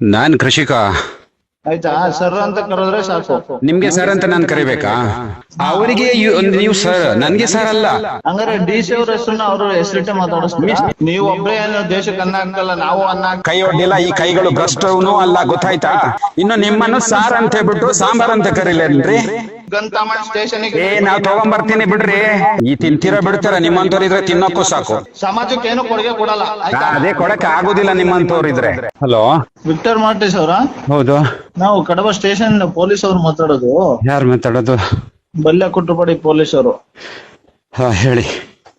ನಾನ್ ಕೃಷಿಕ. ಆಯ್ತಾ? ಸರ್ ಅಂತ ಕರೆದ್ರೆ ಸಾಕು. ನಿಮ್ಗೆ ಸರ್ ಅಂತ ನಾನ್ ಕರಿಬೇಕಾ? ಅವರಿಗೆ ನೀವು ಸರ್ ನನ್ಗೆ ಸರ್ ಅಲ್ಲ. ಹಂಗಾರೆ ಡಿ ಸಿ ಅವ್ರ ಹೆಸರನ್ನ ಅವ್ರ ಹೆಸರಿಟ್ಟೆ ಮಾತಾಡಿಸ್ ನೀವು ಒಬ್ಬರೇ ಏನು ದೇಶಕ್ಕೆ ಅನ್ನ ಹಾಕಲ್ಲ ನಾವು ಅನ್ನ ಕೈ ಒಡ್ಡಿಲ್ಲ ಈ ಕೈಗಳು ಭ್ರಷ್ಟವನು ಅಲ್ಲ ಗೊತ್ತಾಯ್ತಾ? ಇನ್ನು ನಿಮ್ಮನ್ನು ಸಾರ್ ಅಂತ ಹೇಳ್ಬಿಟ್ಟು ಸಾಂಬಾರ್ ಅಂತ ಕರೀಲೇನ್ರಿ? ಗಂತಾಮಣ್ ಸ್ಟೇಷನ್ ಏ ನಾವ್ ತಗೊಂಬರ್ತೀನಿ ಬಿಡ್ರಿ. ಈ ತಿಂತೀರ ಬಿಡ್ತಾರ ನಿಮ್ಮಂತವ್ರಿದ್ರೆ ತಿನ್ನಕ್ಕೂ ಸಾಕು. ಸಮಾಜಕ್ಕೆ ಏನು ಕೊಡುಗೆ ಕೊಡಲ್ಲ. ಅದೇ ಕೊಡಕ್ ಆಗುದಿಲ್ಲ ನಿಮ್ಮಂತವ್ರಿದ್ರೆ ಹಲೋ? ವಿಕ್ಟರ್ ಮಾರ್ಟಿಸ್ ಅವರ? ಹೌದು. ನಾವು ಕಡಬ ಸ್ಟೇಷನ್ ಪೊಲೀಸ್ ಅವ್ರು ಮಾತಾಡೋದು. ಯಾರು ಮಾತಾಡೋದು? ಬಲ್ಯ ಕುಟ್ರಪಾಡಿ ಪೊಲೀಸ್ ಅವರು ಹಾ ಹೇಳಿ.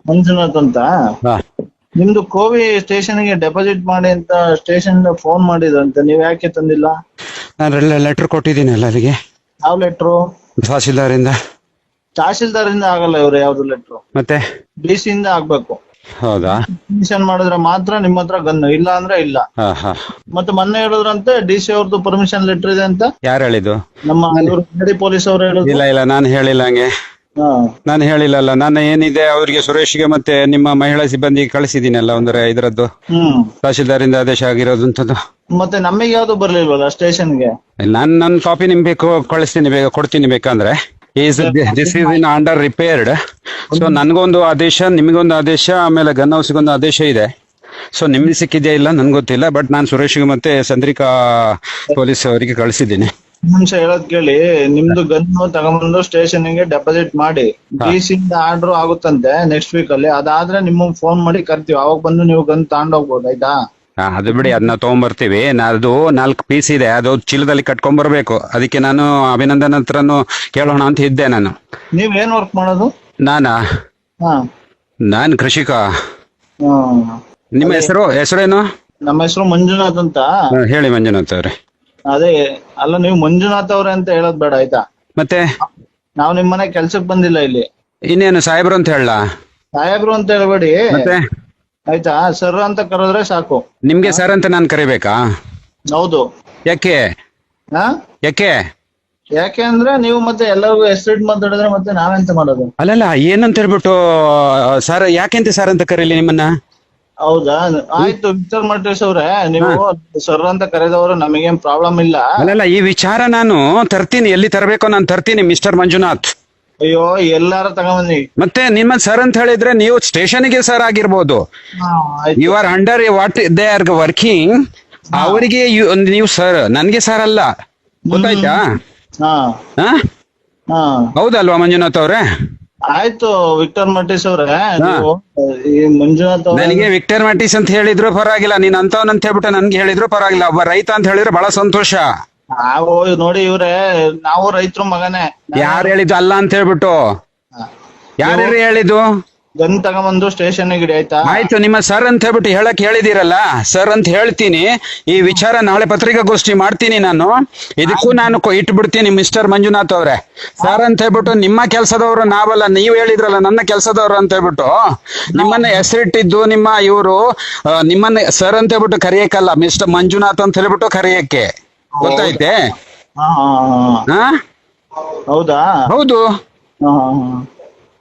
ಮಂಜುನಾಥ್ ಅಂತ. ಹಾ. ನಿಮ್ದು ಕೋವಿ ಸ್ಟೇಷನ್ಗೆ ಡೆಪಾಸಿಟ್ ಮಾಡಿ ಅಂತ ಸ್ಟೇಷನ್ ಫೋನ್ ಮಾಡಿದ್ರಂತೆ. ನೀವ್ ಯಾಕೆ ತಂದಿಲ್ಲ? ನಾನು ಲೆಟರ್ ಕೊಟ್ಟಿದ್ದೀನಿ ಅಲ್ಲಿಗೆ. ಯಾವ ಲೆಟ್ರು ತಹಸೀಲ್ದಾರ್ ಇಂದ ತಹಶೀಲ್ದಾರ್ ಇಂದ ಆಗಲ್ಲ ಇವ್ರು ಯಾವ್ದು ಲೆಟ್ರು ಮತ್ತೆ? ಡಿ ಸಿ ಇಂದ ಆಗ್ಬೇಕು. ಹೌದಾ? ಪರ್ಮಿಷನ್ ಮಾಡಿದ್ರೆ ಮಾತ್ರ ನಿಮ್ಮ ಹತ್ರ ಗನ್ ಇಲ್ಲ ಅಂದ್ರೆ ಇಲ್ಲ. ಹಾ ಹಾ. ಮತ್ತೆ ಮೊನ್ನೆ ಹೇಳಿದ್ರಂತೆ ಡಿ ಸಿ ಅವ್ರದ್ದು ಪರ್ಮಿಷನ್ ಲೆಟರ್ ಇದೆ ಅಂತ. ಯಾರು ಹೇಳಿದ್ದು? ನಮ್ಮ ಇವ್ರು ಗಡಿ ಪೊಲೀಸ್ ಅವ್ರು ಹೇಳಿದ್ರು. ಇಲ್ಲ ಇಲ್ಲ ನಾನು ಹೇಳಿಲ್ಲ ಹಂಗೆ. ಹಾ. ನಾನು ಹೇಳಿಲ್ಲಲ್ಲ ನಾನು ಏನಿದೆ ಅವರಿಗೆ ಸುರೇಶ್ಗೆ ಮತ್ತೆ ನಿಮ್ಮ ಮಹಿಳಾ ಸಿಬ್ಬಂದಿಗೆ ಕಳಿಸಿದ್ದೀನಲ್ಲ ಒಂದ್ರೆ ಇದರದ್ದು. ಹ್ಮ್. ತಹಶೀಲ್ದಾರಿಂದ ಆದೇಶ ಆಗಿರೋದಂಥದ್ದು ಮತ್ತೆ ನಮಗೆ ಯಾವ್ದು ಬರ್ಲಿಲ್ವಲ್ಲ ಸ್ಟೇಷನ್ಗೆ? ನಾನು ನನ್ನ ಕಾಪಿ ನಿಮ್ಗೆ ಬೇಕು ಕಳಿಸ್ತೀನಿ ಬೇಗ ಕೊಡ್ತೀನಿ ಬೇಕಂದ್ರೆ. Is this is in under repaired so ನನಗೊಂದು ಆದೇಶ ನಿಮಗೊಂದು ಆದೇಶ ಆಮೇಲೆ ಗನ್ ಹೌಸ್ಗೊಂದು ಆದೇಶ ಇದೆ. ಸೊ ನಿಮ್ಗೆ ಸಿಕ್ಕಿದೆಯಾ ಇಲ್ಲ ನನ್ಗೆ ಗೊತ್ತಿಲ್ಲ ಬಟ್ ನಾನು ಸುರೇಶ್ಗೆ ಮತ್ತೆ ಚಂದ್ರಿಕಾ ಪೊಲೀಸ್ ಅವರಿಗೆ ಕಳಿಸಿದ್ದೀನಿ. ನಿಮಿಷ ಹೇಳೋದ್ ಕೇಳಿ ನಿಮ್ದು ಗನ್ನು ತಗೊಂಡ್ಬಂದು ಸ್ಟೇಷನ್ಗೆ ಡೆಪಾಸಿಟ್ ಮಾಡಿ. ಡಿ ಸಿ ಇಂದ ಆರ್ಡರ್ ಆಗುತ್ತಂತೆ ನೆಕ್ಸ್ಟ್ ವೀಕ್ ಅಲ್ಲಿ ಅದಾದ್ರೆ ನಿಮ್ಮ ಫೋನ್ ಮಾಡಿ ಕರ್ತೀವಿ. ಅವಾಗ ಬಂದು ನೀವು ಗನ್ ತಗೊಂಡೋಗ್ಬೋದು ಆಯ್ತಾ? ಹಾ, ಅದು ಬಿಡಿ ಅದನ್ನ ತಗೊಂಬರ್ತೀವಿ. ನಾ- ಅದು ನಾಲ್ಕು ಪೀಸ್ ಇದೆ ಅದು ಚೀಲದಲ್ಲಿ ಕಟ್ಕೊಂಬರ್ಬೇಕು. ಅದಕ್ಕೆ ನಾನು ಅಭಿನಂದನ್ ಹತ್ರನು ಕೇಳೋಣ ಅಂತ ಇದ್ದೆ ನಾನು. ನೀವ್ ಏನ್ ವರ್ಕ್ ಮಾಡೋದು? ನಾನಾ? ಹಾ. ನಾನ್ ಕೃಷಿಕ. ಹ್ಮ್. ನಿಮ್ಮ ಹೆಸರು ಹೆಸರೇನು? ನಮ್ಮ ಹೆಸರು ಮಂಜುನಾಥ್ ಅಂತ. ಹಾ, ಹೇಳಿ ಮಂಜುನಾಥ್ ಅವ್ರೆ. ಅದೇ ಅಲ್ಲ ನೀವು ಮಂಜುನಾಥ್ ಅವ್ರೆ ಅಂತ ಹೇಳೋದ್ ಬೇಡ ಆಯ್ತಾ? ಮತ್ತೆ? ನಾವ್ ನಿಮ್ ಮನೆ ಕೆಲ್ಸಕ್ ಬಂದಿಲ್ಲ ಇಲ್ಲಿ. ಇನ್ನೇನು ಸಾಹೇಬ್ರು ಅಂತ ಹೇಳ ಸಾಹೇಬ್ರು ಅಂತ ಹೇಳ್ಬೇಡಿ. ಮತ್ತೆ? ಆಯ್ತಾ? ಸರ್ ಅಂತ ಕರೆದ್ರೆ ಸಾಕು. ನಿಮ್ಗೆ ಸರ್ ಅಂತ ನಾನು ಕರಿಬೇಕಾ? ಹೌದು. ಯಾಕೆ? ಹಾ ಯಾಕೆ? ಯಾಕೆ ಅಂದ್ರೆ ನೀವು ಮತ್ತೆ ಎಲ್ಲರಿಗೂ ಹೆಸರಿಟ್ ಮಾತಾಡಿದ್ರೆ ಮತ್ತೆ ನಾವೆಂತ ಮಾಡೋದು? ಅಲ್ಲಲ್ಲ ಏನಂತ ಹೇಳ್ಬಿಟ್ಟು ಸರ್ ಯಾಕೆಂತ ಸರ್ ಅಂತ ಕರೀಲಿ ನಿಮ್ಮನ್ನ? ಹೌದಾ? ಆಯ್ತು ವಿಚಾರ ಮಾಡ್ತೇವೆ ಅವ್ರೆ ನೀವು ಸರ್ ಅಂತ ಕರೆದವರು ನಮಗೇನ್ ಪ್ರಾಬ್ಲಮ್ ಇಲ್ಲ. ಅಲ್ಲಲ್ಲ ಈ ವಿಚಾರ ನಾನು ತರ್ತೀನಿ. ಎಲ್ಲಿ ತರಬೇಕೋ ನಾನು ತರ್ತೀನಿ ಮಿಸ್ಟರ್ ಮಂಜುನಾಥ್. ಅಯ್ಯೋ ಎಲ್ಲಾರ ತಗೊಂಡ್ಬಂದಿ ಮತ್ತೆ ನಿಮ್ಮ ಸರ್ ಅಂತ ಹೇಳಿದ್ರೆ ನೀವು ಸ್ಟೇಷನ್ಗೆ ಸರ್ ಆಗಿರ್ಬೋದು. You are under what they are working ಅವರಿಗೆ ನೀವು ಸರ್ ನನ್ಗೆ ಸರ್ ಅಲ್ಲ. ಗೊತ್ತಾಯ್ತಾ? ಹೌದಲ್ವಾ ಮಂಜುನಾಥ್ ಅವ್ರೆ? ಆಯ್ತು ವಿಕ್ಟರ್ ಮಟೀಸ್ ಅವ್ರೆ ಮಂಜುನಾಥ್ ನನಗೆ ವಿಕ್ಟರ್ ಮಟೀಸ್ ಅಂತ ಹೇಳಿದ್ರು ಪರವಾಗಿಲ್ಲ. ನೀನ್ ಅಂತವನ್ ಅಂತ ಹೇಳ್ಬಿಟ್ಟು ನನ್ಗೆ ಹೇಳಿದ್ರು ಪರವಾಗಿಲ್ಲ. ಒಬ್ಬ ರೈತ ಅಂತ ಹೇಳಿದ್ರೆ ಬಹಳ ಸಂತೋಷ. ನಾವು ನೋಡಿ ಇವ್ರೆ ನಾವು ರೈತರು ಮಗನೇ. ಯಾರು ಹೇಳಿದ್ದು ಅಲ್ಲ ಅಂತ ಹೇಳ್ಬಿಟ್ಟು. ಯಾರು ಹೇಳಿದ್ದು? ಗನ್ ತಗೊಂಬಂದು ಸ್ಟೇಷನ್ ಗಿಡ ಆಯ್ತಾ? ಆಯ್ತು ನಿಮ್ಮ ಸರ್ ಅಂತ ಹೇಳ್ಬಿಟ್ಟು ಹೇಳಕ್ ಹೇಳಿದಿರಲ್ಲ ಸರ್ ಅಂತ ಹೇಳ್ತೀನಿ. ಈ ವಿಚಾರ ನಾಳೆ ಪತ್ರಿಕಾಗೋಷ್ಠಿ ಮಾಡ್ತೀನಿ ನಾನು. ಇದಕ್ಕೂ ನಾನು ಇಟ್ಬಿಡ್ತೀನಿ ಮಿಸ್ಟರ್ ಮಂಜುನಾಥ್ ಅವ್ರೆ. ಸರ್ ಅಂತ ಹೇಳ್ಬಿಟ್ಟು ನಿಮ್ಮ ಕೆಲಸದವರು ನಾವಲ್ಲ ನೀವು ಹೇಳಿದ್ರಲ್ಲ ನನ್ನ ಕೆಲಸದವರು ಅಂತ ಹೇಳ್ಬಿಟ್ಟು. ನಿಮ್ಮನ್ನ ಹೆಸರಿಟ್ಟಿದ್ದು ನಿಮ್ಮ ಇವರು ನಿಮ್ಮನ್ನ ಸರ್ ಅಂತ ಹೇಳ್ಬಿಟ್ಟು ಕರಿಯಕ್ಕಲ್ಲ ಮಿಸ್ಟರ್ ಮಂಜುನಾಥ್ ಅಂತ ಹೇಳ್ಬಿಟ್ಟು ಕರೆಯಕ್ಕೆ. ಹಾ. ಹಾ ಹೌದಾ? ಹೌದು.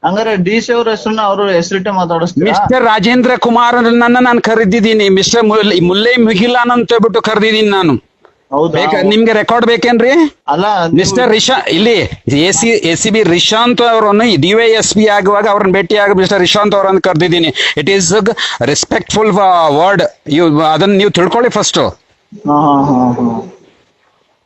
ಹಂಗಾರೆ ಡಿ ಸಿ ಅವ್ರ ಹೆಸರನ್ನ ಅವರು ಹೆಸರಿಟ್ಟೆ ಮಾತಾಡಿಸ್ತೀರಾ? ಮಿಸ್ಟರ್ ರಾಜೇಂದ್ರ ಕುಮಾರ್ ನನ್ನ ನಾನು ಕರೆದಿದ್ದೀನಿ. ಮಿಸ್ಟರ್ ಮುಲ್ಲೈ ಮುಗಿಲಾನ್ ಅಂತ ಹೇಳ್ಬಿಟ್ಟು ಕರೆದಿದ್ದೀನಿ ನಾನು. ನಿಮ್ಗೆ ರೆಕಾರ್ಡ್ ಬೇಕೇನ್ರಿ? ಅಲ್ಲ ಮಿಸ್ಟರ್ ರಿಶಾ ಇಲ್ಲಿ AC C A C B Rishanth ಅವರನ್ನು ಡಿ ವೈ ಎಸ್ ಪಿ ಆಗುವಾಗ ಅವ್ರನ್ನ ಭೇಟಿಯಾಗ ಮಿಸ್ಟರ್ ರಿಶಾಂತ್ ಅವರನ್ನು ಕರೆದಿದ್ದೀನಿ. It is respectful word you ಅದನ್ನ ನೀವು ತಿಳ್ಕೊಳ್ಳಿ ಫಸ್ಟ್.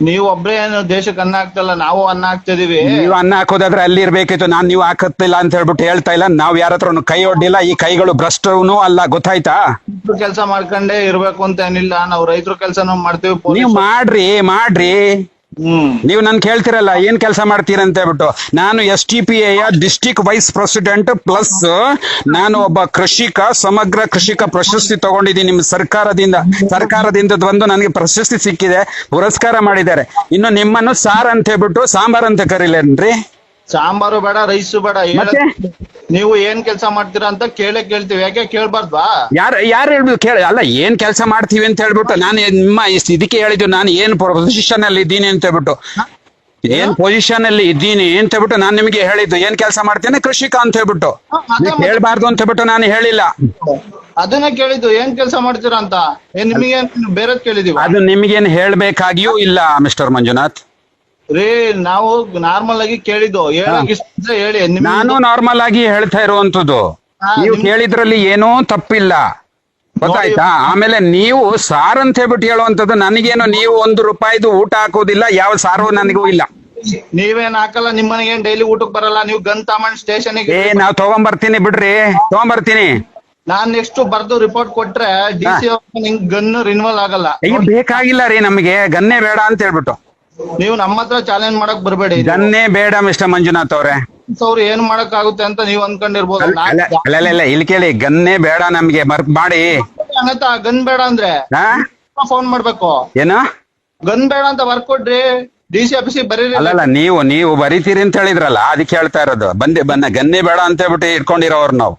ನೀವು ಒಬ್ರೇ ಏನು ದೇಶಕ್ಕೆ ಅನ್ನ ಹಾಕ್ತಲ್ಲ ನಾವು ಅನ್ನ ಹಾಕ್ತಿದೀವಿ. ನೀವು ಅನ್ನ ಹಾಕೋದಾದ್ರೆ ಅಲ್ಲಿ ಇರ್ಬೇಕಿತ್ತು ನಾನ್ ನೀವು ಹಾಕತ್ತಿಲ್ಲ ಅಂತ ಹೇಳ್ಬಿಟ್ಟು ಹೇಳ್ತಾ ಇಲ್ಲ ನಾವ್ ಯಾರ ಹತ್ರನು ಕೈ ಒಡ್ಡಿಲ್ಲ ಈ ಕೈಗಳು ಭ್ರಷ್ಟವನು ಅಲ್ಲ ಗೊತ್ತಾಯ್ತಾ? ಕೆಲಸ ಮಾಡ್ಕೊಂಡೇ ಇರ್ಬೇಕು ಅಂತ ಏನಿಲ್ಲ ನಾವು ರೈತರ ಕೆಲಸನೂ ಮಾಡ್ತೀವಿ ನೀವು ಮಾಡ್ರಿ ಮಾಡ್ರಿ. ನೀವು ನನ್ ಕೇಳ್ತಿರಲ್ಲ, ಏನ್ ಕೆಲಸ ಮಾಡ್ತೀರ ಅಂತ ಹೇಳ್ಬಿಟ್ಟು. ನಾನು ಎಸ್ ಟಿ ಪಿ ಎಯ ಡಿಸ್ಟಿಕ್ ವೈಸ್ ಪ್ರೆಸಿಡೆಂಟ್ ಪ್ಲಸ್ ನಾನು ಒಬ್ಬ ಕೃಷಿಕ, ಸಮಗ್ರ ಕೃಷಿಕ ಪ್ರಶಸ್ತಿ ತಗೊಂಡಿದ್ದೀನಿ ನಿಮ್ ಸರ್ಕಾರದಿಂದ. ಸರ್ಕಾರದಿಂದ ಬಂದು ನನಗೆ ಪ್ರಶಸ್ತಿ ಸಿಕ್ಕಿದೆ, ಪುರಸ್ಕಾರ ಮಾಡಿದ್ದಾರೆ. ಇನ್ನು ನಿಮ್ಮನ್ನು ಸಾರ್ ಅಂತ ಹೇಳ್ಬಿಟ್ಟು ಸಾಂಬಾರ್ ಅಂತ ಕರೀಲೇನ್ರಿ? ಸಾಂಬಾರು ಬೇಡ ರೈಸು ಬೇಡ ಮತ್ತೆ? ನೀವು ಏನ್ ಕೆಲಸ ಮಾಡ್ತೀರಾ ಅಂತ ಕೇಳೇ ಕೇಳ್ತೀವಿ. ಯಾಕೆ ಕೇಳ್ಬಾರ್ದ್ವಾ? ಯಾರು ಯಾರು ಹೇಳ್ಬಿಟ್ಟು ಕೇಳ ಅಲ್ಲ ಏನ್ ಕೆಲಸ ಮಾಡ್ತೀವಿ ಅಂತ ಹೇಳ್ಬಿಟ್ಟು ನಾನು ನಿಮ್ಮ ಇಸ್- ಇದಕ್ಕೆ ಹೇಳಿದ್ವಿ ನಾನು ಏನ್ ಪೊಸಿಷನ್ ಅಲ್ಲಿ ಇದ್ದೀನಿ ಅಂತ ಹೇಳ್ಬಿಟ್ಟು. ಏನ್ ಪೊಸಿಷನ್ ಅಲ್ಲಿ ಇದ್ದೀನಿ ಅಂತ ಹೇಳ್ಬಿಟ್ಟು ನಾನು ನಿಮಗೆ ಹೇಳಿದ್ದು. ಏನ್ ಕೆಲಸ ಮಾಡ್ತೇನೆ ಕೃಷಿಕ ಅಂತ ಹೇಳ್ಬಿಟ್ಟು. ಹ, ಅದೇ ನೀವು ಹೇಳ್ಬಾರ್ದು ಅಂತ ಹೇಳ್ಬಿಟ್ಟು ನಾನು ಹೇಳಿಲ್ಲ. ಅದನ್ನ ಕೇಳಿದ್ದು. ಏನ್ ಕೆಲಸ ಮಾಡ್ತೀರಾ ಅಂತ? ಏನ್ ನಿಮಗೆ ಬೇರೆದ್ ಕೇಳಿದೀವಿ ಅದು ನಿಮಗೇನು ಹೇಳ್ಬೇಕಾಗಿಯೂ ಇಲ್ಲ ಮಿಸ್ಟರ್ ಮಂಜುನಾಥ್. ರೀ ನಾವು ನಾರ್ಮಲ್ ಆಗಿ ಕೇಳಿದ್ದು. ಹೇಳಕ್ ಇಷ್ಟ ಇದ್ರೆ ಹೇಳಿ. ನಿಮ್ಗೆ ನಾನು ನಾರ್ಮಲ್ ಆಗಿ ಹೇಳ್ತಾ ಇರುವಂತದ್ದು ಹಾ, ನೀವು ನಿಮ್- ಕೇಳಿದ್ರಲ್ಲಿ ಏನೂ ತಪ್ಪಿಲ್ಲ. ಗೊತ್ತಾಯ್ತಾ? ಆಮೇಲೆ ನೀವು ಸಾರ್ ಅಂತ ಹೇಳ್ಬಿಟ್ಟು ಹೇಳುವಂತದ್ದು ನನಗೇನು ನೀವು ಒಂದು ರೂಪಾಯಿದು ಊಟ ಹಾಕೋದಿಲ್ಲ ಯಾವ ಸಾರು ನನಗೂ ಇಲ್ಲ. ನೀವೇನ್ ಹಾಕಲ್ಲ ನಿಮ್ಮನೆಗೆ ಡೈಲಿ ಊಟಕ್ ಬರಲ್ಲ ನೀವು ಗನ್ ಸ್ಟೇಷನ್ ಏ ನಾವ್ ತಗೊಂಬರ್ತೀನಿ ಬಿಡ್ರಿ. ತಗೊಂಬರ್ತೀನಿ. ನಾನ್ ನೆಕ್ಸ್ಟ್ ಬರ್ದು ರಿಪೋರ್ಟ್ ಕೊಟ್ರೆ ಡಿ ಸಿ ನಿಂಗ್ ಗನ್ ರಿನ್ವಲ್ ಆಗಲ್ಲ. ಬೇಕಾಗಿಲ್ಲ ರೀ ನಮಗೆ. ಗನ್ನೇ ಬೇಡ ಅಂತ ಹೇಳ್ಬಿಟ್ಟು. ನೀವು ನಮ್ಮ ಹತ್ರ ಚಾಲೆಂಜ್ ಮಾಡಕ್ ಬರಬೇಡಿ. ಗನ್ನೇ ಬೇಡ ಮಿಸ್ಟರ್ ಮಂಜುನಾಥ್ ಅವ್ರೆ. ಅವ್ರು ಏನ್ ಮಾಡಕ್ ಆಗುತ್ತೆ ಅಂತ ನೀವ್ ಅನ್ಕೊಂಡಿರ್ಬೋದು. ಅಲ್ಲ ಅಲ್ಲ ಅಲ್ಲ, ಅಲ್ಲ, ಅಲ್ಲ ಇಲ್ಲಿ ಕೇಳಿ ಗನ್ನೇ ಬೇಡ ನಮ್ಗೆ ಮರ್ ಮಾಡಿ. ಗನ್ ಬೇಡ ಅಂದ್ರೆ ಹಾ? ಫೋನ್ ಮಾಡ್ಬೇಕು. ಏನು? ಗನ್ ಬೇಡ ಅಂತ ಬರ್ಕೊಡ್ರಿ ಡಿ ಸಿ ಆಫೀಸಿಗೆ ಬರೀರಿ ಅಲ್ಲಲ್ಲ ನೀವು ನೀವು ಬರೀತೀರಿ ಅಂತ ಹೇಳಿದ್ರಲ್ಲ ಅದಕ್ಕೆ ಹೇಳ್ತಾ ಇರೋದು. ಬಂದೆ ಬನ್ನ ಗನ್ನೇ ಬೇಡ ಅಂತ ಹೇಳ್ಬಿಟ್ಟು ಇಟ್ಕೊಂಡಿರೋರು ನಾವು.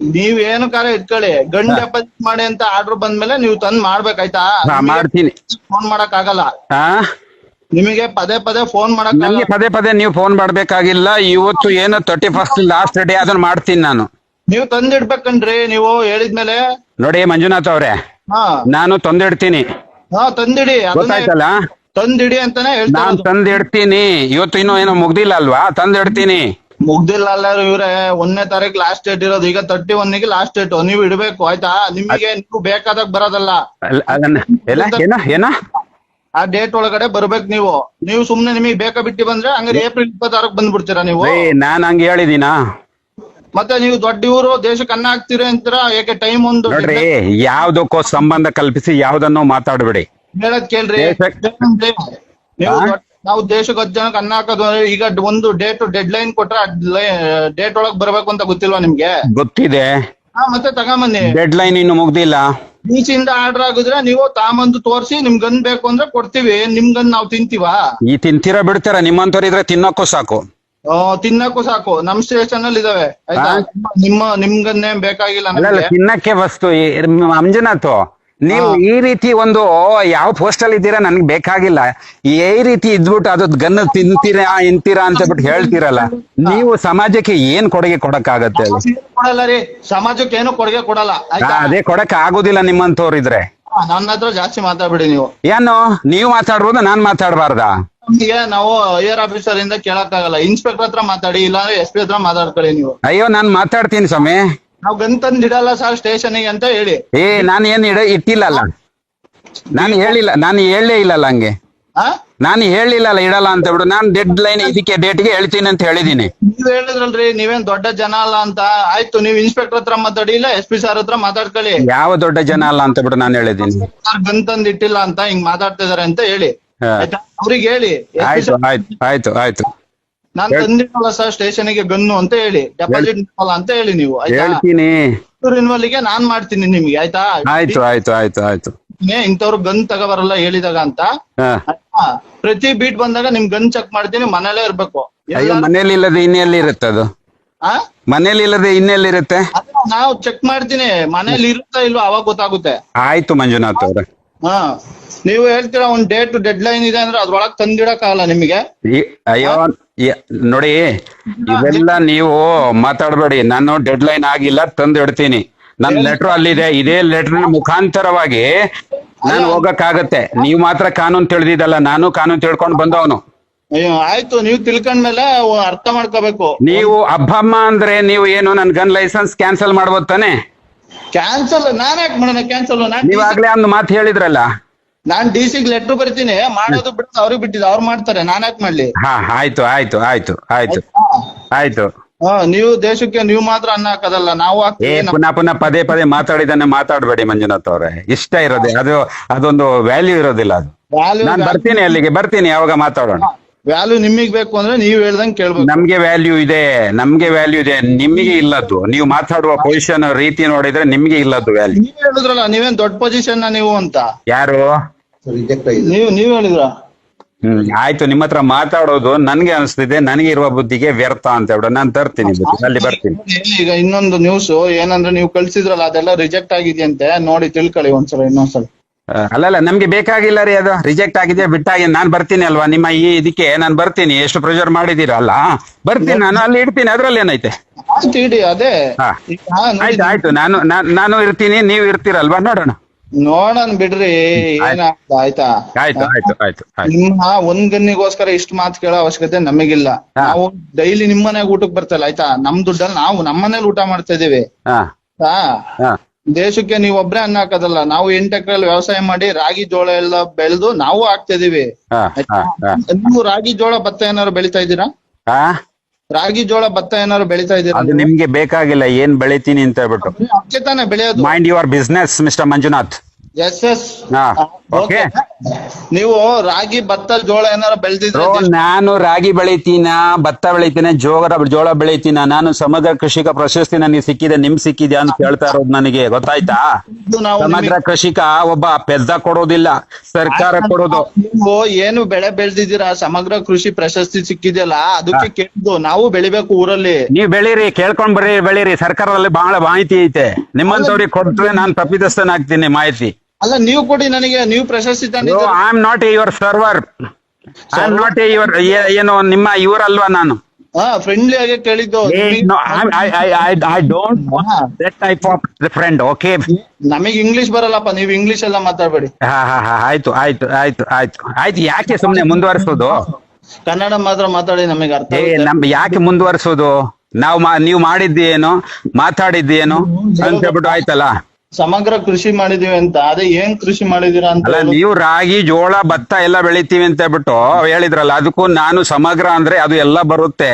ನೀವ್ ಏನು ಕಾರ ಇಟ್ಕೊಳ್ಳಿ. ಗನ್ ಡೆಪಾಸಿಟ್ ಮಾಡಿ ಅಂತ ಆರ್ಡರ್ ಬಂದ್ಮೇಲೆ ನೀವು ತಂದ್ ಮಾಡ್ಬೇಕಾಯ್ತಾ ಹಾ, ಮಾಡ್ತೀನಿ. ಫೋನ್ ಮಾಡಕ್ ಆಗಲ್ಲ ಹಾ? ನಿಮಗೆ ಪದೇ ಪದೇ ಫೋನ್ ಮಾಡಕ್ ನಮ್ಗೆ ಪದೇ ಪದೇ ನೀವು ಫೋನ್ ಮಾಡ್ಬೇಕಾಗಿಲ್ಲ. ಇವತ್ತು ಏನು ತರ್ಟಿ ಫಸ್ಟ್ ಲಾಸ್ಟ್ ಡೇ ಅದನ್ನ ಮಾಡ್ತೀನಿ ನಾನು. ನೀವು ತಂದಿಡ್ಬೇಕನ್ರಿ ನೀವು ಹೇಳಿದ್ಮೇಲೆ ನೋಡಿ ಮಂಜುನಾಥ್ ಅವ್ರೆ ಹಾ. ನಾನು ತಂದಿಡ್ತೀನಿ. ಹಾ ತಂದಿಡಿ. ಅದನ್ನೇ ಗೊತ್ತಾಯ್ತಲ್ಲ? ತಂದಿಡಿ ಅಂತಾನೆ ನಾನ್. ತಂದಿಡ್ತೀನಿ. ಇವತ್ತು ಇನ್ನು ಏನೋ ಮುಗ್ದಿಲ್ಲ ಅಲ್ವಾ? ತಂದಿಡ್ತೀನಿ. ಮುಗ್ದಿಲ್ಲ ಅಲ್ಲ ಇವ್ರೆ. ಒಂದನೇ ತಾರೀಕು ಲಾಸ್ಟ್ ಡೇಟ್ ಇರೋದು. ಈಗ ತರ್ಟಿ ಗೆ ಲಾಸ್ಟ್ ಡೇಟ್ ನೀವು ಇಡ್ಬೇಕು ಆಯ್ತಾ? ನಿಮಗೆ ನೀವು ಬೇಕಾದಾಗ ಬರೋದಲ್ಲ. ಅಲ್ಲ, ಅದನ್ನ ಎಲ್ಲ ಏನ ಏನ? ಆ ಡೇಟ್ ಒಳಗಡೆ ಬರ್ಬೇಕು ನೀವು. ನೀವು ಸುಮ್ನೆ ನಿಮಗೆ ಬೇಕಾ ಬಿಟ್ಟು ಬಂದ್ರೆ ಹಂಗಾರೆ ಏಪ್ರಿಲ್ ಇಪ್ಪತ್ತಾರಕ್ಕೆ ಬಂದ್ಬಿಡ್ತೀರಾ ನೀವು? ಏ ನಾನ್ ಹಂಗೆ ಹೇಳಿದೀನಾ? ಮತ್ತೆ ನೀವು ದೊಡ್ಡ ಇವರು ದೇಶಕ್ಕೆ ಅನ್ನ ಹಾಕ್ತೀರಿ ಅಂತೀರ? ಯಾಕೆ ಟೈಮ್ ಒಂದು ನೋಡ್ರಿ ಯಾವ್ದಕ್ಕೋ ಸಂಬಂಧ ಕಲ್ಪಿಸಿ ಯಾವ್ದನ್ನೋ ಮಾತಾಡ್ಬೇಡಿ. ಹೇಳದ್ ಕೇಳ್ರಿ. ನೀವು ದೊಡ್ಡ- ನಾವು ದೇಶಕ್ಕೆ ಹತ್ತು ಜನಕ್ಕೆ ಅನ್ನ ಹಾಕೋದು ಅಂದ್ರೆ ಈಗ ಒಂದು ಡೇಟ್ ಡೆಡ್ ಲೈನ್ ಕೊಟ್ರೆ ಡೇಟ್ ಒಳಗ್ ಬರ್ಬೇಕು ಅಂತ ಗೊತ್ತಿಲ್ವಾ ನಿಮ್ಗೆ? ಗೊತ್ತಿದೆ. ಹಾ ಮತ್ತೆ ತಗೊಂಬನ್ನಿ. ಡೆಡ್ ಲೈನ್ ಇನ್ನು ಮುಗ್ದಿಲ್ಲ. ಬೀಚಿಂದ ಆರ್ಡರ್ ಆಗಿದ್ರೆ ನೀವು ತಾಮಂದು ತೋರಿಸಿ ನಿಮ್ ಗನ್ ಬೇಕು ಅಂದ್ರೆ ಕೊಡ್ತೀವಿ ನಿಮ್ಗನ್ ನಾವು ತಿಂತೀವಾ? ಈ ತಿಂತೀರಾ ಬಿಡ್ತೀರಾ ನಿಮ್ಮಂತವ್ರಿದ್ರೆ ಇದ್ರೆ ತಿನ್ನೋಕ್ಕೂ ಸಾಕು. ಆ, ತಿನ್ನಕ್ಕೂ ಸಾಕು ನಮ್ ಸ್ಟೇಷನ್ ಅಲ್ಲಿ ಇದಾವೆ ಆಯ್ತಾ? ನಿಮ್ಮ ನಿಮ್ಗನ್ನೇ ಬೇಕಾಗಿಲ್ಲ ಅಲ್ಲ ಅಲ್ಲ ನಮ್ಗೆ. ತಿನ್ನಕ್ಕೆ ವಸ್ತು ಈ ಮಂಜುನಾಥ್ ನೀವು ಈ ರೀತಿ ಒಂದು ಯಾವ ಪೋಸ್ಟ್ ಅಲ್ಲಿ ಇದ್ದೀರಾ? ನನ್ಗೆ ಬೇಕಾಗಿಲ್ಲ. ಈ ರೀತಿ ಇದ್ಬಿಟ್ಟು ಅದು ಗನ್ನ ತಿಂತೀರಾ ಇಂತೀರಾ ಅಂತ ಬಿಟ್ಟು ಹೇಳ್ತೀರಲ್ಲ ನೀವು ಸಮಾಜಕ್ಕೆ ಏನ್ ಕೊಡುಗೆ ಕೊಡಕ್ ಆಗತ್ತೆ ಕೊಡಲ್ಲ ರೀ. ಸಮಾಜಕ್ಕೆ ಏನು ಕೊಡುಗೆ ಕೊಡಲ್ಲ ಅದೇ ಕೊಡಕ್ ಆಗೋದಿಲ್ಲ ನಿಮ್ಮಂತವ್ರಿದ್ರೆ ನನ್ನ ಹತ್ರ ಜಾಸ್ತಿ ಮಾತಾಡ್ಬಿಡಿ ನೀವು. ಏನು? ನೀವು ಮಾತಾಡ್ಬೋದು ನಾನ್ ಮಾತಾಡ್ಬಾರ್ದಾ? ನಮ್ಗೆ ನಾವು ಐಆರ್ ಆಫೀಸರ್ ಇಂದ ಕೇಳಕ್ಕಾಗಲ್ಲ. ಇನ್ಸ್ಪೆಕ್ಟರ್ ಹತ್ರ ಮಾತಾಡಿ ಇಲ್ಲ ಎಸ್ ಪಿ ಹತ್ರ ಮಾತಾಡ್ಕೊಳ್ಳಿ ನೀವು. ಅಯ್ಯೋ ನಾನ್ ಮಾತಾಡ್ತೀನಿ ಸ್ವಾಮಿ. ನಾವು ಗನ್ ಇಡಲ್ಲ ಸರ್ ಸ್ಟೇಷನ್ಗೆ ಅಂತ ಹೇಳಿ. ಏ ನಾನು ಏನ್ ಇಡ ಇಟ್ಟಿಲ್ಲಲ್ಲ. ನಾನು ಹೇಳಿಲ್ಲ ನಾನು ಹೇಳಲೇ ಇಲ್ಲಲ್ಲ ಹಂಗೆ. ಹಾ ನಾನು ಹೇಳಿಲ್ಲಲ್ಲ ಇಡಲ್ಲ ಅಂತ ಬಿಡು. ನಾನು ಡೆಡ್ ಲೈನ್ ಇದಕ್ಕೆ ಡೇಟ್ಗೆ ಹೇಳ್ತೀನಿ ಅಂತ ಹೇಳಿದೀನಿ ನೀವ್ ಹೇಳಿದ್ರಲ್ರಿ ನೀವೇನ್ ದೊಡ್ಡ ಜನ ಅಲ್ಲ ಅಂತ. ಆಯ್ತು ನೀವ್ ಇನ್ಸ್ಪೆಕ್ಟರ್ ಹತ್ರ ಮಾತಾಡಿ ಇಲ್ಲ ಎಸ್ ಪಿ ಸರ್ ಹತ್ರ ಮಾತಾಡ್ಕೊಳ್ಳಿ. ಯಾವ ದೊಡ್ಡ ಜನ ಅಲ್ಲ ಅಂತ ಬಿಡು ನಾನು ಹೇಳಿದೀನಿ ಸರ್ ಗನ್ ತಂದ್ ಇಟ್ಟಿಲ್ಲ ಅಂತ ಹಿಂಗ್ ಮಾತಾಡ್ತಿದಾರೆ ಅಂತ ಹೇಳಿ. ಹಾ. ಆಯ್ತಾ? ಅವ್ರಿಗೆ ಹೇಳಿ. ಆಯ್ತು ಆಯ್ತು ಆಯ್ತು ಆಯ್ತು. ನಾನ್ ತಂದಿರಲ್ಲ ಸರ್ ಸ್ಟೇಷನ್ಗೆ ಗನ್ನು ಅಂತ ಹೇಳಿ ಡೆಪಾಸಿಟ್ ಅಂತ ಹೇಳಿ ನೀವು ಆಯ್ತಾ? ಹೇಳ್ತೀನಿ. ರಿನ್ವಲ್ಗೆ ನಾನ್ ಮಾಡ್ತೀನಿ ನಿಮ್ಗೆ ಆಯ್ತಾ? ಆಯ್ತು ಆಯ್ತು ಆಯ್ತು ಆಯ್ತು. ಇಂಥವ್ರು ಗನ್ ತಗೋಬರಲ್ಲ ಹೇಳಿದಾಗ ಅಂತ? ಹಾ. ಆಯ್ತಾ? ಪ್ರತಿ ಬೀಟ್ ಬಂದಾಗ ನಿಮ್ ಗನ್ ಚೆಕ್ ಮಾಡ್ತೀನಿ ಮನೇಲೇ ಇರ್ಬೇಕು. ಅಯ್ಯೋ ಮನೇಲಿ ಇಲ್ಲದೆ ಇನ್ನೆಲ್ಲಿ ಇರುತ್ತೆ ಅದು? ಆ? ಮನೇಲಿ ಇಲ್ಲದೆ ಇನ್ನೆಲ್ಲಿರುತ್ತೆ ಇರುತ್ತೆ? ನಾವು ಚೆಕ್ ಮಾಡ್ತೀನಿ ಮನೇಲಿ ಇರುತ್ತಾ ಇಲ್ವಾ ಅವಾಗ ಗೊತ್ತಾಗುತ್ತೆ. ಆಯ್ತು ಮಂಜುನಾಥ್ ಅವ್ರೆ. ಹಾ ನೀವು ಹೇಳ್ತೀರಾ ಒಂದ್ ಡೇಟ್ ಡೆಡ್ ಲೈನ್ ಇದೆ ಅಂದ್ರೆ ಅದ್ರೊಳಗ್ ತಂದಿಡಕ್ಕಾಗಲ್ಲ ನಿಮಗೆ? ಈ- ಅಯ್ಯೋ ಈ- ನೋಡಿ ಇವೆಲ್ಲ ನೀವು ಮಾತಾಡ್ಬೇಡಿ. ನಾನು ಡೆಡ್ ಲೈನ್ ಆಗಿಲ್ಲ ತಂದು ಇಡ್ತೀನಿ ನನ್ ಲೆಟರ್ ಅಲ್ಲಿದೆ. ಇದೇ ಲೆಟರ್ ಮುಖಾಂತರವಾಗಿ ನಾನು ಹೋಗಕ್ಕಾಗತ್ತೆ. ನೀವು ಮಾತ್ರ ಕಾನೂನು ತಿಳಿದಿದ್ದಲ್ಲ ನಾನು ಕಾನೂನು ತಿಳ್ಕೊಂಡು ಬಂದವನು. ಅಯ್ಯೋ ಆಯ್ತು ನೀವು ತಿಳ್ಕೊಂಡ್ಮೇಲೆ ಅರ್ಥ ಮಾಡ್ಕೋಬೇಕು. ನೀವು ಅಬ್ಬಮ್ಮ ಅಂದ್ರೆ ನೀವು ಏನು ನನ್ ಗನ್ ಲೈಸೆನ್ಸ್ ಕ್ಯಾನ್ಸಲ್ ಮಾಡ್ಬೋದು ತಾನೆ? ಕ್ಯಾನ್ಸಲ್ ನಾನ್ ಯಾಕೆ ಮಾಡೋಣ? ಕ್ಯಾನ್ಸಲ್ ನಾನ್ ನೀವ್ ಆಗ್ಲೇ ಒಂದು ಮಾತು ಹೇಳಿದ್ರಲ್ಲ? ನಾನ್ ಡಿ ಸಿಗ್ ಲೆಟರ್ ಬರ್ತೀನಿ. ಮಾಡೋದು ಬಿಟ್ಟು ಅವ್ರಿಗೆ ಬಿಟ್ಟಿದ್ದು ಅವ್ರು ಮಾಡ್ತಾರೆ. ನಾನ್ ಯಾಕೆ ಮಾಡ್ಲಿ? ಹಾ ಆಯ್ತು ಆಯ್ತು ಆಯ್ತು ಆಯ್ತು ಆಯ್ತು? ಹಾ ನೀವು ದೇಶಕ್ಕೆ ನೀವು ಮಾತ್ರ ಅನ್ನ ಹಾಕೋದಲ್ಲ ನಾವು ಏ ಹಾಕ್ತೀವಿ ಪುನಃ ಪುನಃ ಪದೇ ಪದೇ ಮಾತಾಡಿದನ್ನ ಮಾತಾಡಬೇಡಿ ಮಂಜುನಾಥ್ ಅವ್ರೆ. ಇಷ್ಟ ಇರೋದೇ ಅದು ಅದೊಂದು ವ್ಯಾಲ್ಯೂ ಇರೋದಿಲ್ಲ ಅದು. ನಾನ್ ಬರ್ತೀನಿ ಅಲ್ಲಿಗೆ ಬರ್ತೀನಿ ಯಾವಾಗ ಮಾತಾಡೋಣ. ವ್ಯಾಲ್ಯೂ ನಿಮಗ್ ಬೇಕು ಅಂದ್ರೆ ನೀವ್ ಹೇಳ್ದಂಗ್ ಕೇಳ್ಬೇಕು. ನಮ್ಗೆ ವ್ಯಾಲ್ಯೂ ಇದೆ ನಮ್ಗೆ ವ್ಯಾಲ್ಯೂ ಇದೆ ನಿಮಗೆ ಇಲ್ಲದ್ದು. ನೀವು ಮಾತಾಡುವ ಪೊಸಿಷನ್ ರೀತಿ ನೋಡಿದ್ರೆ ನಿಮ್ಗೆ ಇಲ್ಲದ್ದು ವ್ಯಾಲ್ಯೂ. ನೀವ್ ಹೇಳಿದ್ರಲ್ಲ ನೀವೇನ್ ದೊಡ್ಡ ಪೊಸಿಷನ್ ನೀವು ಅಂತ? ಯಾರು? ನೀವು ನೀವ್ ಹೇಳಿದ್ರ? ಹ್ಮ್ ಆಯ್ತು. ನಿಮ್ಮ ಹತ್ರ ಮಾತಾಡೋದು ನನ್ಗೆ ಅನಿಸ್ತಿದೆ ನನಗೆ ಇರುವ ಬುದ್ಧಿಗೆ ವ್ಯರ್ಥ ಅಂತ ಹೇಳ್ಬಿಟ್ಟು ನಾನು ತರ್ತೀನಿ ಬುದ್ಧಿ ಅಲ್ಲಿ ಬರ್ತೀನಿ. ಈಗ ಇನ್ನೊಂದು ನ್ಯೂಸ್ ಏನಂದ್ರೆ ನೀವು ಕಳ್ಸಿದ್ರಲ್ಲ ಅದೆಲ್ಲ ರಿಜೆಕ್ಟ್ ಆಗಿದೆಯಂತೆ ನೋಡಿ ತಿಳ್ಕೊಳ್ಳಿ ಒಂದ್ಸಲ ಇನ್ನೊಂದ್ಸಲ. ಅಲ್ಲಲ್ಲ ನಮ್ಗೆ ಬೇಕಾಗಿಲ್ಲ ರೀ ಅದು. ರಿಜೆಕ್ಟ್ ಆಗಿದೆ ಬಿಟ್ಟಾಗಿ ನಾನು ಬರ್ತೀನಿ ಅಲ್ವಾ? ನಿಮ್ಮ ಈ ಇದಕ್ಕೆ ನಾನು ಬರ್ತೀನಿ. ಎಷ್ಟು ಪ್ರೆಷರ್ ಮಾಡಿದೀರಲ್ಲ ಬರ್ತೀನಿ ನಾನು ಅಲ್ಲಿ ಇಡ್ತೀನಿ. ಅದ್ರಲ್ಲಿ ಏನೈತೆ? ಆಯ್ತು ಇಡಿ ಅದೇ. ಹಾ. ಆಯ್ತು ಆಯ್ತು. ನಾನು ನಾನ್- ನಾನು ಇರ್ತೀನಿ ನೀವು ಇರ್ತೀರಲ್ವಾ? ನೋಡೋಣ. ನೋಡೋಣ ಬಿಡ್ರಿ. ಏನಾಗ್ತದ ಆಯ್ತಾ? ಆಯ್ತು ಆಯ್ತು ಆಯ್ತು ಆಯ್ತು. ನಿಮ್ಮ ಒಂದ್ ಗನ್ನಿಗೋಸ್ಕರ ಇಷ್ಟು ಮಾತು ಕೇಳೋ ಅವಶ್ಯಕತೆ ನಮಗಿಲ್ಲ. ಹಾ. ನಾವು ಡೈಲಿ ನಿಮ್ಮನೆಗ್ ಊಟಕ್ಕೆ ಊಟಕ್ ಬರ್ತಲ್ಲ ಆಯ್ತಾ? ನಮ್ ದುಡ್ಡಲ್ಲಿ ನಾವು ನಮ್ಮನೇಲಿ ಊಟ ಮಾಡ್ತಾ ಇದೀವಿ ಹಾ. ಹಾ. ಹಾ. ದೇಶಕ್ಕೆ ನೀವ್ ಒಬ್ರೇ ಅನ್ನ ಹಾಕೋದಲ್ಲ ನಾವು ಎಂಟು ಎಕರೆಯಲ್ಲಿ ವ್ಯವಸಾಯ ಮಾಡಿ ರಾಗಿ ಜೋಳ ಎಲ್ಲ ಬೆಳೆದು ನಾವು ಹಾಕ್ತಿದೀವಿ ಹಾ ಹಾ ಹಾ. ನೀವು ರಾಗಿ ಜೋಳ ಭತ್ತ ಏನಾದ್ರು ಬೆಳಿತಾ ಇದ್ದೀರಾ? ರಾಗಿ ಜೋಳ ಭತ್ತ ಏನಾದ್ರು ಬೆಳಿತಾ ಇದ್ದೀರಾ ಅದು ನಿಮ್ಗೆ ಬೇಕಾಗಿಲ್ಲ ಏನ್ ಬೆಳಿತೀನಿ ಅಂತ ಹೇಳ್ಬಿಟ್ಟು. ಅದಕ್ಕೆ ತಾನೇ ಬೆಳೆಯೋದು. Mind your business mister Manjunath. Yes yes ಹಾ ಓಕೆ. ನೀವು ರಾಗಿ ಭತ್ತ ಜೋಳ ಏನಾರ ಬೆಳೆದಿದ್ರೆ ನಾನು ರಾಗಿ ಬೆಳಿತೀನ ಭತ್ತ ಬೆಳಿತೀನ ಜೋಳ ಜೋಳ ಬೆಳಿತೀನ ನಾನು ಸಮಗ್ರ ಕೃಷಿಕ ಪ್ರಶಸ್ತಿ ನನಗೆ ಸಿಕ್ಕಿದೆ ನಿಮ್ ಸಿಕ್ಕಿದೆ ಅಂತ ಕೇಳ್ತಾ ಇರೋದು ನನಗೆ ಗೊತ್ತಾಯ್ತಾ? ಸಮಗ್ರ ಕೃಷಿಕ ಒಬ್ಬ ಪೆದ್ದ ಕೊಡೋದಿಲ್ಲ ಸರ್ಕಾರ ಕೊಡೋದು. ನೀವು ಏನು ಬೆಳೆ ಬೆಳೆದಿದ್ದೀರಾ ಸಮಗ್ರ ಕೃಷಿ ಪ್ರಶಸ್ತಿ ಸಿಕ್ಕಿದೆಯಲ್ಲ ಅದಕ್ಕೆ ಕೇಳಿದ್ದು ನಾವು ಬೆಳಿಬೇಕು ಊರಲ್ಲಿ. ನೀವ್ ಬೆಳೀರಿ ಕೇಳ್ಕೊಂಡ್ ಬರ್ರಿ ಬೆಳೀರಿ ಸರ್ಕಾರದಲ್ಲಿ ಬಹಳ ಮಾಹಿತಿ ಐತೆ. ನಿಮ್ಮಂತವ್ರಿಗೆ ಕೊಟ್ರೆ ನಾನು ತಪ್ಪಿತಸ್ಥನಾಗ್ತೀನಿ ಮಾಹಿತಿ. ಅಲ್ಲ ನೀವು ಕೊಡಿ ನನಗೆ ನೀವು ಪ್ರಶಸ್ತಿ I am not your server I am not your ಏನು ನಿಮ್ಮ ಇವರಲ್ವಾ ನಾನು? ಹಾ ಫ್ರೆಂಡ್ಲಿ ಆಗಿ ಕೇಳಿದ್ದು. I don't that type of friend okay ನಮಗೆ ಇಂಗ್ಲಿಷ್ ಬರಲ್ಲಪ್ಪ ನೀವು ಇಂಗ್ಲಿಷ್ ಎಲ್ಲ ಮಾತಾಡಬೇಡಿ. ಹಾ ಹಾ ಹಾ ಆಯ್ತು ಆಯ್ತು ಆಯ್ತು ಆಯ್ತು. ಆಯ್ತು ಯಾಕೆ ಸುಮ್ಮನೆ ಮುಂದುವರಿಸೋದು? ಕನ್ನಡ ಮಾತ್ರ ಮಾತಾಡಿ ನಮಗೆ ಅರ್ಥ ಏ ನಮ್ ಯಾಕೆ ಮುಂದುವರಿಸೋದು? ನಾವು ನೀವು ಮಾಡಿದ್ದೇನು ಮಾತಾಡಿದ್ದೇನು ಅಂತ ಹೇಳ್ಬಿಟ್ಟು ಆಯ್ತಲ್ಲ? ಸಮಗ್ರ ಕೃಷಿ ಮಾಡಿದೀವಿ ಅಂತ. ಅದೇ ಏನ್ ಕೃಷಿ ಮಾಡಿದೀರಾ ಅಂತ ಅಲ್ಲ ನೀವು ರಾಗಿ ಜೋಳ ಭತ್ತ ಎಲ್ಲ ಬೆಳಿತೀವಿ ಅಂತ ಹೇಳ್ಬಿಟ್ಟು ಹೇಳಿದ್ರಲ್ಲ ಅದಕ್ಕೂ ನಾನು ಸಮಗ್ರ ಅಂದ್ರೆ ಅದು ಎಲ್ಲ ಬರುತ್ತೆ.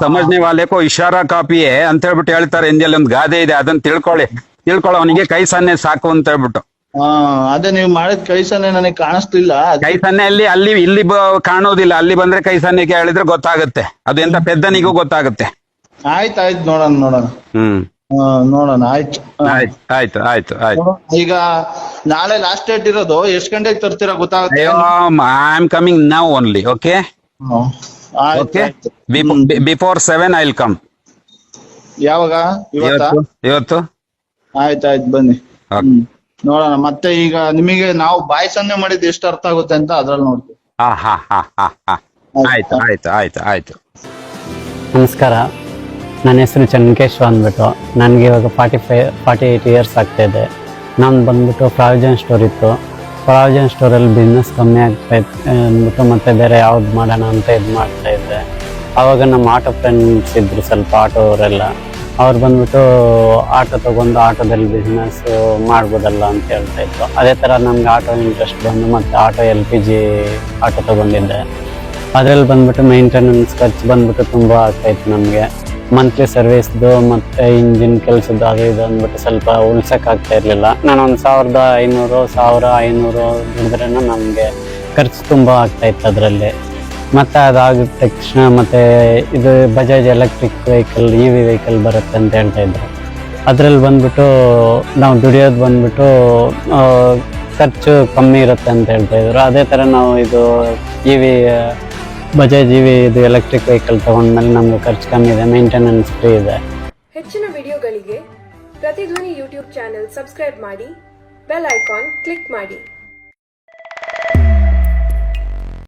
ಸಮಜ್ನೆ ವಾಲೆಕೋ ಇಶಾರಾ ಕಾಪಿಯೇ ಅಂತ ಹೇಳ್ಬಿಟ್ಟು ಹೇಳ್ತಾರೆ ಹಿಂದಿಯಲ್ಲಿ ಒಂದು ಗಾದೆ ಇದೆ ಅದನ್ನ ತಿಳ್ಕೊಳ್ಳಿ. ತಿಳ್ಕೊಳ್ಳೋವನಿಗೆ ಕೈ ಸನ್ನೆ ಸಾಕು ಅಂತ ಹೇಳ್ಬಿಟ್ಟು. ಹಾ ಅದೇ ನೀವು ಮಾಡಿದ ಕೈಸನೆ ನನಗೆ ಕಾಣಿಸ್ತಿಲ್ಲ ಅದ್- ಕೈ ಸನ್ನೆ ಅಲ್ಲಿ ಇಲ್ಲಿ ಬ- ಕಾಣೋದಿಲ್ಲ. ಅಲ್ಲಿ ಬಂದ್ರೆ ಕೈ ಸನ್ನೆಗೆ ಹೇಳಿದ್ರೆ ಗೊತ್ತಾಗುತ್ತೆ. ಅದು ಎಂತ ಪೆದ್ದನಿಗೂ ಗೊತ್ತಾಗುತ್ತೆ. ಆಯ್ತಾಯ್ತು ಆಯ್ತು ನೋಡೋಣ ನೋಡೋಣ. ಹ್ಮ್. ನೋಡೋಣ ಆಯ್ತು. ಆಯ್ತು ಆಯ್ತು ಆಯ್ತು ಆಯ್ತು. ಈಗ ನಾಳೆ ಲಾಸ್ಟ್ ಡೇಟ್ ಇರೋದು ಎಷ್ಟು ಗಂಟೆಗೆ ತರ್ತೀರಾ ಗೊತ್ತಾಗುತ್ತೆ? ಆ I am coming now only okay okay. Before seven I will come ಯಾವಾಗ? ಇವತ್ತು? ಇವತ್ತು ಆಯ್ತು ಆಯ್ತು ಬನ್ನಿ. ನೋಡೋಣ ಮತ್ತೆ ಈಗ ನಿಮಗೆ ನಾವು ಬಾಯಿ ಸನ್ನೆ ಮಾಡಿದ್ದು ಎಷ್ಟು ಅರ್ಥ ಆಗುತ್ತೆ ಅಂತ ಅದ್ರಲ್ಲಿ ನೋಡ್ತೀವಿ. ಹಾ ಹಾ ಹಾ ಹಾ ಹಾ. ಆಯ್ತು ಆಯ್ತು. ಆಯ್ತು ಆಯ್ತು. ನಮಸ್ಕಾರ. ನನ್ನ ಹೆಸರು ಚನ್ಕೇಶ್ವ ಅಂದ್ಬಿಟ್ಟು ನನಗೆ ಇವಾಗ forty five forty eight years ಆಗ್ತಾಯಿದೆ ನಾನು ಬಂದ್ಬಿಟ್ಟು ಪ್ರಾವಿಜನ್ ಸ್ಟೋರ್ ಇತ್ತು. ಪ್ರಾವಿಜನ್ ಸ್ಟೋರಲ್ಲಿ ಬಿಸ್ನೆಸ್ ಕಮ್ಮಿ ಆಗ್ತಾ ಇತ್ತು, ಅಂದ್ಬಿಟ್ಟು ಮತ್ತೆ ಬೇರೆ ಯಾವ್ದು ಮಾಡೋಣ ಅಂತ ಇದು ಮಾಡ್ತಾ ಇದ್ದೆ. ಆವಾಗ ನಮ್ಮ ಆಟೋ ಫ್ರೆಂಡ್ಸ್ ಇದ್ದರು ಸ್ವಲ್ಪ ಆಟೋ ಅವರೆಲ್ಲ. ಅವ್ರು ಬಂದ್ಬಿಟ್ಟು ಆಟೋ ತಗೊಂಡು ಆಟೋದಲ್ಲಿ ಬಿಸ್ನೆಸ್ ಮಾಡ್ಬೋದಲ್ಲ ಅಂತ ಹೇಳ್ತಾ ಇದ್ರು. ಅದೇ ಥರ ನಮ್ಗೆ ಆಟೋ ಇಂಟ್ರೆಸ್ಟ್ ಬಂದು ಮತ್ತು auto L P G auto ತೊಗೊಂಡಿದ್ದೆ. ಅದರಲ್ಲಿ ಬಂದ್ಬಿಟ್ಟು ಮೇಂಟೆನೆನ್ಸ್ ಖರ್ಚು ಬಂದ್ಬಿಟ್ಟು ತುಂಬ ಆಗ್ತಾಯಿತ್ತು ನಮಗೆ ಮಂತ್ಲಿ ಸರ್ವಿಸ್ದು ಮತ್ತು ಇಂಜಿನ್ ಕೆಲಸದ್ದು ಅದು ಇದು ಅಂದ್ಬಿಟ್ಟು ಸ್ವಲ್ಪ ಉಳ್ಸೋಕ್ಕಾಗ್ತಾ ಇರಲಿಲ್ಲ. ನಾನು ಒಂದು ಸಾವಿರದ ಐನೂರು, ಸಾವಿರ ಐನೂರು ದುಡಿದ್ರೂ ನಮಗೆ ಖರ್ಚು ತುಂಬ ಆಗ್ತಾಯಿತ್ತು ಅದರಲ್ಲಿ. ಮತ್ತು ಅದಾಗಿದ ತಕ್ಷಣ ಮತ್ತು ಇದು Bajaj electric vehicle E V vehicle ಬರುತ್ತೆ ಅಂತ ಹೇಳ್ತಾ ಇದ್ರು. ಅದರಲ್ಲಿ ಬಂದ್ಬಿಟ್ಟು ನಾವು ದುಡಿಯೋದು ಬಂದ್ಬಿಟ್ಟು ಖರ್ಚು ಕಮ್ಮಿ ಇರುತ್ತೆ ಅಂತ ಹೇಳ್ತಾ ಇದ್ರು. ಅದೇ ಥರ ನಾವು ಇದು ಇ ವಿ ಬಜಾಜ್ ಇವಿ ಇದು ಎಲೆಕ್ಟ್ರಿಕ್ ವೆಹಿಕಲ್ ತಗೊಂಡ್ಮೇಲೆ ನಮ್ಗೆ ಖರ್ಚು ಕಮ್ಮಿ ಇದೆ ಮೇಂಟೆನೆನ್ಸ್ ಫ್ರೀ ಇದೆ. ಹೆಚ್ಚಿನ ವಿಡಿಯೋಗಳಿಗೆ ಪ್ರತಿಧ್ವನಿ ಯೂಟ್ಯೂಬ್ ಚಾನೆಲ್ ಸಬ್ಸ್ಕ್ರೈಬ್ ಮಾಡಿ ಬೆಲ್ ಐಕಾನ್ ಕ್ಲಿಕ್ ಮಾಡಿ.